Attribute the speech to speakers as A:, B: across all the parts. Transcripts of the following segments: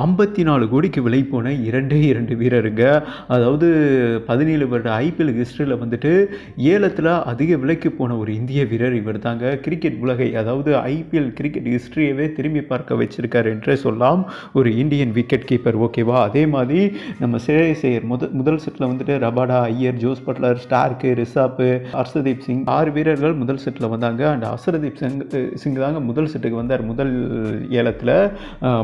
A: ஐம்பத்தி நாலு கோடிக்கு விலை போன இரண்டே இரண்டு வீரருங்க. அதாவது பதினேழு வருட ஐபிஎல் ஹிஸ்டரியில் வந்துட்டு ஏலத்தில் அதிக விலைக்கு போன ஒரு இந்திய வீரர் இவர் தாங்க கிரிக்கெட் உலகை அதாவது ஐபிஎல் கிரிக்கெட் ஹிஸ்ட்ரியவே திரும்பி பார்க்க வச்சிருக்காரு என்றே சொல்லலாம். ஒரு இந்தியன் விக்கெட் கீப்பர் ஓகேவா அதே மாதிரி நம்ம சேர் முதல் முதல் செட்டில் வந்துட்டு Rabada Iyer Jos Buttler Starc Rishabh Harshdeep Singh ஆறு வீரர்கள் முதல் செட்டில் வந்தாங்க. அண்ட் ஹர்ஷதீப் சிங் சிங் தாங்க முதல் செட்டுக்கு வந்தார் முதல் ஏலத்தில்.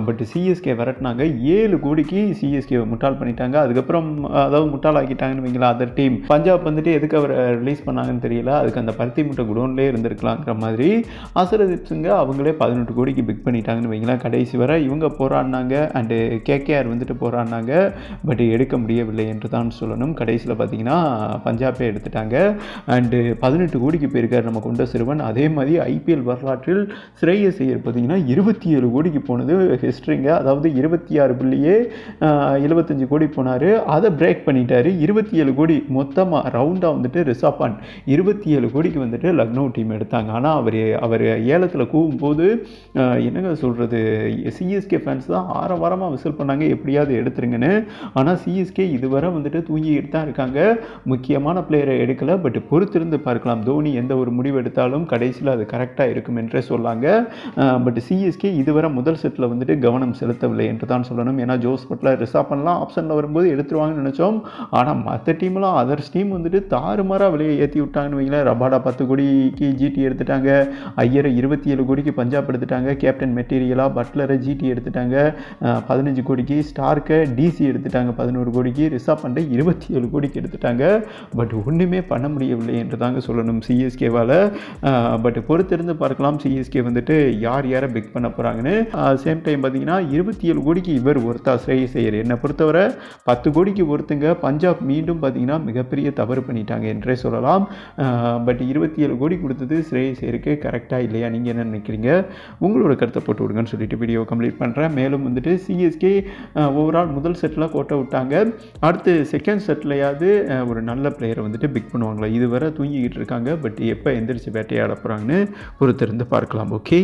A: பட் சிஎஸ்கே கட்டினாங்க. ஏழு கோடிக்கு சிஎஸ்கே முட்டாள் பண்ணிட்டாங்க. அதுக்கப்புறம் அதாவது முட்டாள் ஆக்கிட்டாங்கன்னு வைங்களா அதர் டீம் பஞ்சாப் வந்துட்டு எதுக்கு அவரை ரிலீஸ் பண்ணாங்கன்னு தெரியல. அதுக்கு அந்த பருத்தி முட்டை குடோன்லேயே இருந்திருக்கலாங்கிற மாதிரி அசரதீப் சிங்கை அவங்களே பதினெட்டு கோடிக்கு பிக் பண்ணிட்டாங்கன்னு வைங்களேன் கடைசி வரை. இவங்க போராடினாங்க அண்டு கேகேஆர் வந்துட்டு போராடினாங்க. பட் எடுக்க முடியவில்லை என்று தான் சொல்லணும். கடைசியில் பார்த்தீங்கன்னா பஞ்சாபே எடுத்துட்டாங்க. அண்டு பதினெட்டு கோடிக்கு போயிருக்கார் நம்ம கொண்ட சிறுவன். அதே மாதிரி ஐபிஎல் வரலாற்றில் ஸ்ரேயஸ் ஐயர் பார்த்தீங்கன்னா இருபத்தி ஏழு கோடிக்கு போனது ஹிஸ்ட்ரிங்க அதாவது இருபத்தி ஆறு புள்ளியே எழுபத்தஞ்சு கோடி போனார். அதை பிரேக் பண்ணிட்டாரு. இருபத்தி ஏழு கோடி மொத்தமாக ரவுண்டாக வந்துட்டு ரிசர்வ் இருபத்தி ஏழு கோடிக்கு வந்துட்டு லக்னோ டீம் எடுத்தாங்க. ஆனால் அவர் அவர் ஏலத்தில் கூவும்போது என்னங்க சொல்கிறது சிஎஸ்கே ஃபேன்ஸ் தான் ஆரவாரமாக விசில் பண்ணாங்க. எப்படியாவது எடுத்துருங்கன்னு. ஆனால் சிஎஸ்கே இதுவரை வந்துட்டு தூங்கிக்கிட்டு தான் இருக்காங்க. முக்கியமான பிளேயரை எடுக்கலை. பட் பொறுத்திருந்து பார்க்கலாம். தோனி எந்த ஒரு முடிவு எடுத்தாலும் கடைசியில் அது கரெக்டாக இருக்கும் என்றே சொல்லாங்க. பட் சிஎஸ்கே இதுவரை முதல் செட்டில் வந்துட்டு கவனம் செலுத்தவில்லை என்று தான் சொல்லணும். ஏன்னா ஜோஸ் பட்லர் ரிசாப் பண்ணலாம் ஆப்ஷனில் வரும்போது எடுத்துருவாங்கன்னு நினச்சோம். ஆனால் மற்ற டீம்லாம் அதர்ஸ் டீம் வந்துட்டு தாறுமாறாக விலையை ஏற்றி விட்டாங்கன்னு வைங்களேன். ரபாடா பத்து கோடிக்கு ஜிடி எடுத்துட்டாங்க. ஐயரை இருபத்தி ஏழு கோடிக்கு பஞ்சாப் எடுத்துட்டாங்க. கேப்டன் மெட்டீரியலாக பட்லரை ஜிடி எடுத்துட்டாங்க. பதினஞ்சு கோடிக்கு ஸ்டார்க்கை டிசி எடுத்துட்டாங்க. பதினோரு கோடிக்கு ரிசர்வ் பண்ண இருபத்தி ஏழு கோடிக்கு எடுத்துட்டாங்க. பட் ஒன்றுமே பண்ண முடியவில்லை என்று தாங்க சொல்லணும் சிஎஸ்கேவால் பட் பொறுத்திருந்து பார்க்கலாம். சிஎஸ்கே வந்துட்டு யார் யாரை பிக் பண்ண போகிறாங்கன்னு சேம் டைம் பார்த்தீங்கன்னா இருபத்தி ஏழு கோடிக்கு இவர் ஒருத்தா ஸ்ரேயஸ் செய்கிறார் என்னை பொறுத்தவரை பத்து கோடிக்கு ஒருத்தங்க பஞ்சாப் மீண்டும் பார்த்தீங்கன்னா மிகப்பெரிய தவறு பண்ணிட்டாங்க என்றே சொல்லலாம். பட் இருபத்தி ஏழு கோடி கொடுத்தது ஸ்ரேயஸ் ஐயருக்கு கரெக்டாக இல்லையா? நீங்கள் என்ன நினைக்கிறீங்க? உங்களோட கருத்தை போட்டு விடுங்கன்னு சொல்லிட்டு வீடியோ கம்ப்ளீட் பண்ணுறேன் மேலும் வந்துட்டு சிஎஸ்கே ஓவரால் முதல் செட்டில் கோட்டை விட்டாங்க. அடுத்து செகண்ட் செட்லையாவது ஒரு நல்ல பிளேயரை வந்துட்டு பிக் பண்ணுவாங்களா? இதுவரை தூங்கிக்கிட்டு இருக்காங்க. பட் எப்போ எந்திரிச்சு வேட்டையாட போகிறாங்கன்னு பொறுத்திருந்து பார்க்கலாம். ஓகே